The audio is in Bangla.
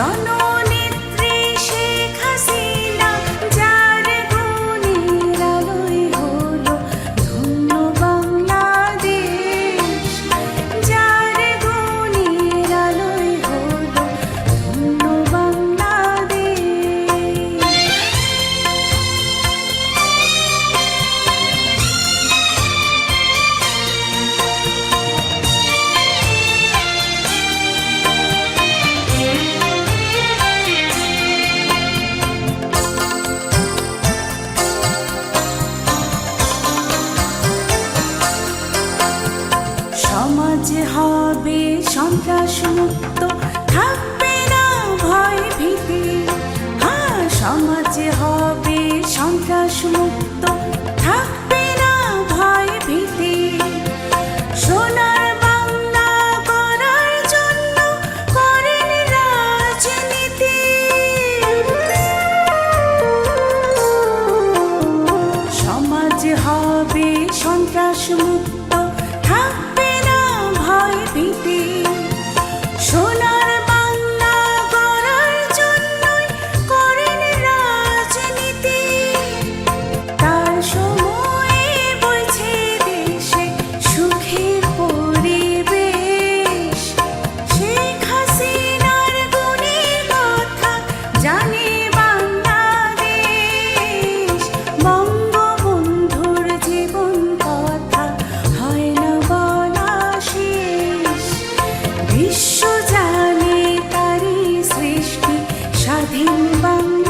ya no সন্ত্রাস মুক্ত থাকবে না ভয় ভীতি। হ্যাঁ সমাজে হবে সন্ত্রাস মুক্ত থাকবে না ভয় ভীতি। সোনার বাংলা করার জন্য করেন রাজনীতি। সমাজ হবে সন্ত্রাস 平凡